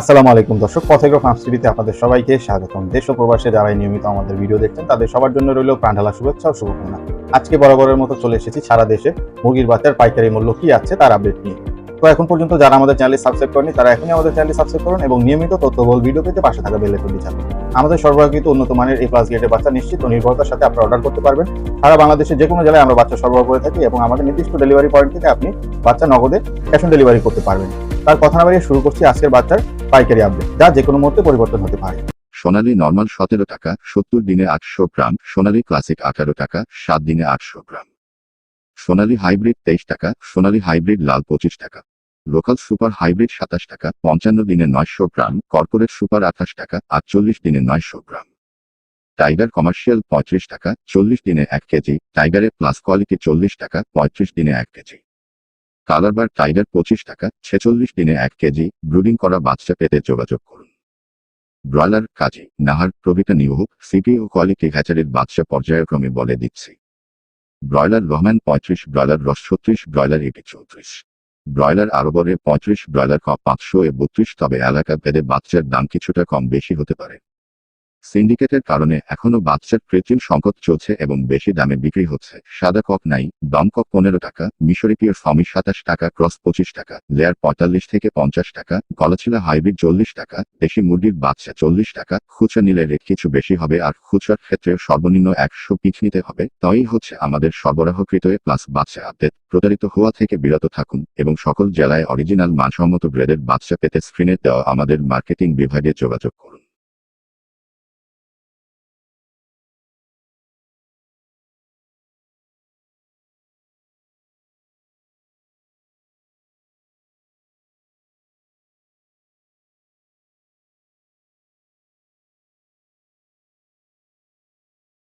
আসসালামু আলাইকুম দর্শক পথেগ্র ফার্মস টিভিতে আপনাদের সবাইকে স্বাগতম। দেশ ও প্রবাসে যারা এই নিয়মিত আমাদের ভিডিও দেখছেন, তাদের সবার জন্য রইল প্রাণঢালা শুভেচ্ছা ও শুভকামনা। আজকে বরাবরের মতো চলে এসেছি সারা দেশে। মুরগির বাচ্চার পাইকারি মূল্য কি আছে তার আপডেট নিয়ে। তো এখন পর্যন্ত যারা আমাদের চ্যানেল সাবস্ক্রাইব করেনি তারা এখনই আমাদের চ্যানেল সাবস্ক্রাইব করুন এবং নিয়মিত তথ্যবল ভিডিও পেতে পাশে থাকা বেল আইকনটি চাপুন। আমাদের সরবরাহকৃত উন্নত মানের এই প্লাস গেটের বাচ্চা নিশ্চিত নির্ভরতার সাথে আপনারা অর্ডার করতে পারবেন। সারা বাংলাদেশের যে কোনো জেলায় আমরা বাচ্চা সরবরাহ করে থাকি এবং আমাদের নির্দিষ্ট ডেলিভারি পয়েন্ট থেকে আপনি বাচ্চা নগদে ক্যাশ অন ডেলিভারি করতে পারবেন। তার কথা না বাড়িয়ে শুরু করছি আজকের বাচ্চার পাইকারি আপডেট যা যে কোনো মুহূর্তে পরিবর্তন হতে পারে। সোনালী নর্মাল সতেরো টাকা, সত্তর দিনে আটশো গ্রাম, সোনালী ক্লাসিক আঠারো টাকা, সাত দিনে আটশো গ্রাম। সোনালী হাইব্রিড তেইশ টাকা, সোনালী হাইব্রিড লাল পঁচিশ টাকা। লোকাল সুপার হাইব্রিড সাতাশ টাকা, পঞ্চান্ন দিনে নয়শো গ্রাম, কর্পোরেট সুপার আঠাশ টাকা, আটচল্লিশ দিনে নয়শো গ্রাম। টাইগার কমার্শিয়াল পঁয়ত্রিশ টাকা, চল্লিশ দিনে এক কেজি টাইগারের প্লাস কোয়ালিটি চল্লিশ টাকা, পঁয়ত্রিশ দিনে এক কেজি। কালারবার টাইগার পঁচিশ টাকা, ছেচল্লিশ দিনে এক কেজি, ব্রুডিং করা বাচ্চা পেতে যোগাযোগ করুন। ব্রয়লার কাজী, নাহার প্রভৃতি নিয়োগ সিটি ও কোয়ালিটি হ্যাচারির বাদশা পর্যায়ক্রমে বলে দিচ্ছি। ব্রয়লার রহমান পঁয়ত্রিশ, ব্রয়লার রস ছত্রিশ, ব্রয়লার এটি চৌত্রিশ। ব্রয়লার আরবরে পঁয়ত্রিশ, ব্রয়লার ক পাঁচশো এ বত্রিশ, তবে এলাকা ভেদে বাচ্চার দাম কিছুটা কম বেশি হতে পারে। সিন্ডিকেটের কারণে এখনও বাচ্চার কৃত্রিম সংকট চলছে এবং বেশি দামে বিক্রি হচ্ছে। সাদা কক নাই, দম কক পনেরো টাকা, মিশরি পিওর ফমি সাতাশ টাকা, ক্রস পঁচিশ টাকা, লেয়ার পঁয়তাল্লিশ থেকে পঞ্চাশ টাকা, গলাছিলা হাইব্রিড চল্লিশ টাকা, দেশি মুরগির বাচ্চা চল্লিশ টাকা, খুচরা নিলে রেট কিছু বেশি হবে আর খুচরার ক্ষেত্রে সর্বনিম্ন একশো পিছ নিতে হবে। তাই হচ্ছে আমাদের সরবরাহকৃত এ প্লাস বাচ্চা আপডেট। প্রতারিত হওয়া থেকে বিরত থাকুন এবং সকল জেলায় অরিজিনাল মানসম্মত গ্রেডের বাচ্চা পেতে স্ক্রিনে দেওয়া আমাদের মার্কেটিং বিভাগে যোগাযোগ করুন।